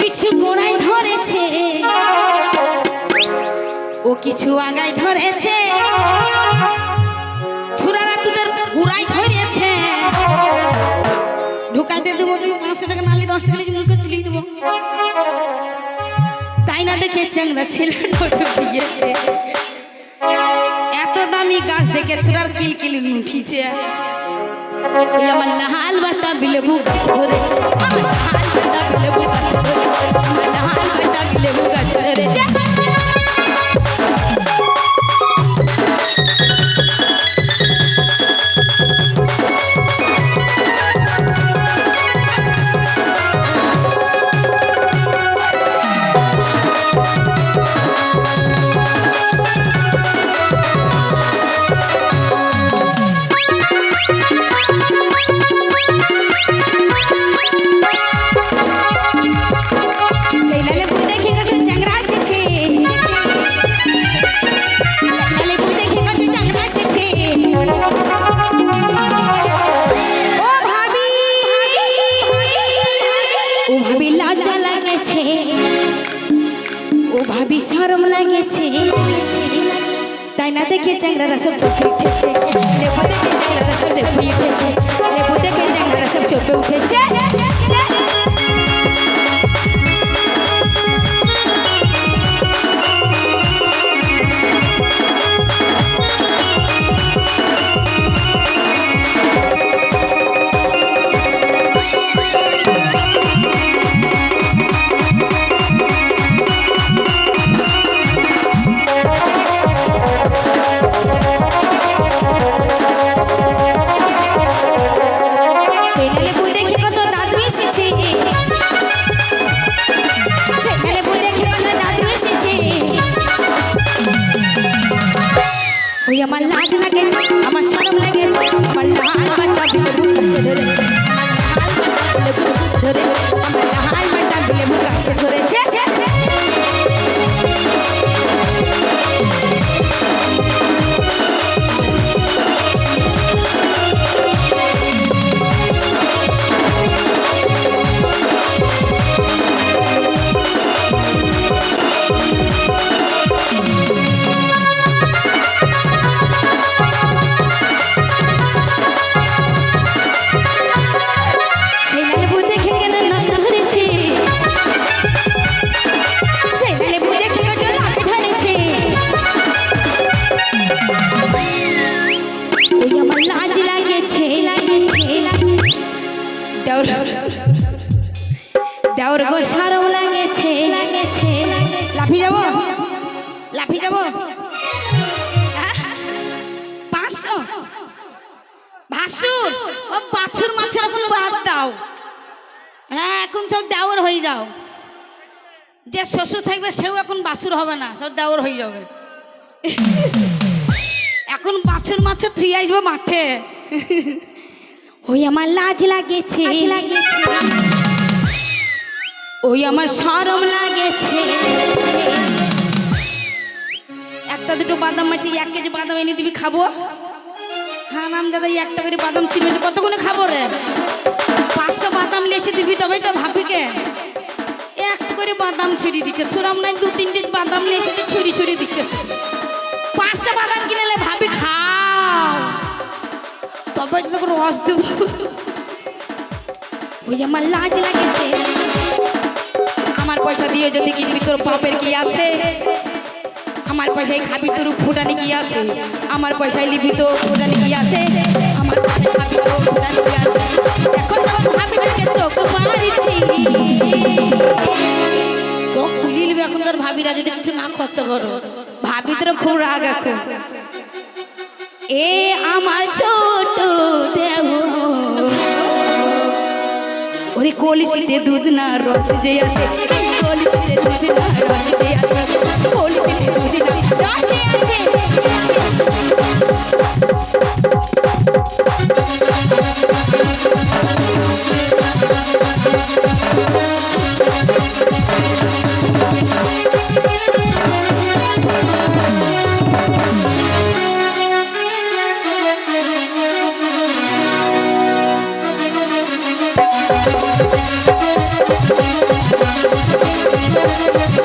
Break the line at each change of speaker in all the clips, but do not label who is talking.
কিছু গোড়ায় ধরেছে। ও কিছু আগায় ধরেছে। ছুরারা তোদের ঘুরাই ধরেছে। ঢুকাইতে দেবো তুমি পাঁচশো টাকা নালি দশ টাকা মুখে তুলিয়ে দেবো। তাই না দেখে চ্যাংরা ছেলে দিয়েছে। এত দামি গাছ দেখে ছোড়ার কিলকিল উঠিছে। ওই আমার লাল বাতা বিলেবু গাছ ধরেছে আমার লাল বাতা বিলেবু গাছ ধরেছে আমার লাল বাতা বিলেবু গাছ ধরেছে শরম লাগেছে। তাই না দেখে চ্যাংরারা সব চোখে উঠেছে। লেবু দেখে চ্যাংরারা সব লেবু উঠেছে। লেবু দেখে চ্যাংরারা সব চোখে উঠেছে। আমার দেওর গো সারও লাগেছে। লাফি যাব? লাফি যাব? পাঁচশো? ভাসুর, ও বাছুর মাছের এখন বাদ দাও। হ্যাঁ এখন সব দেওর হয়ে যাও। যে শ্বশুর থাকবে, সেও এখন বাছুর হবে না, সব দেওর হয়ে যাবে। এখন বাছুর মাছের থুই আসবে মাঠে। ওই আমার লাজ লাগেছে। ওই আমার সরম লাগেছে। একটা দুটো বাদাম মাছি এক কেজি বাদাম এনে দিবি খাব? হ্যাঁ নাম দাদা একটা করে বাদাম ছিমেছে কতক্ষণে খাব রে? পাঁচশো বাদাম লেসে দিবি তবেই তো ভাবিকে। এক করে বাদাম ছিঁড়ি দিচ্ছে ছোড়াম নাই দু তিনটে বাদাম এসে ছুরি ছুরি দিচ্ছে। পাঁচশো বাদাম কিনে নে ভাবি খাও তবে তোকে রস দেব ওই আমার লাজ লাগেছে আমার পয়সা দিয়ে যদি কিনবি তোর বাপের কি আছে আমার পয়সায় খাবি তোর ফুটানি কি আছে আমার পয়সায় লিবি তো ফুটানি কি আছে আমার পয়সায় খাবি তো আছে এখন তো ভাবিটাকে চোখ মারিছি চোখ এখনকার ভাবিরা যদি কিছু না খরচ করো ভাবি তোর খুব রাগ এখন এ আমার ছোট দেহ। ওরে কলিসিতে দুধ না রস যে আছে, কলিসিতে দুধ না রস যে আছে, কলিসিতে দুধ না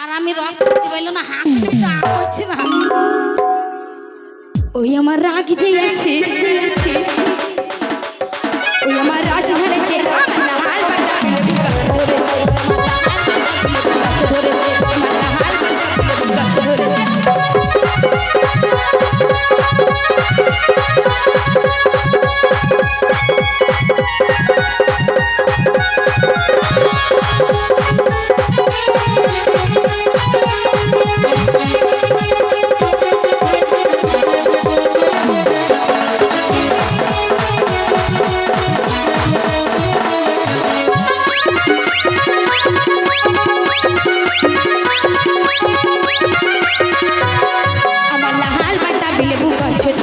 আর আমি রস করতে পাইল না হাসতে তো আ করছিলাম ওই আমার রাগ যে আছে। i'm gonna
got you.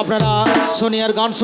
আপনারা সোনিয়ার গান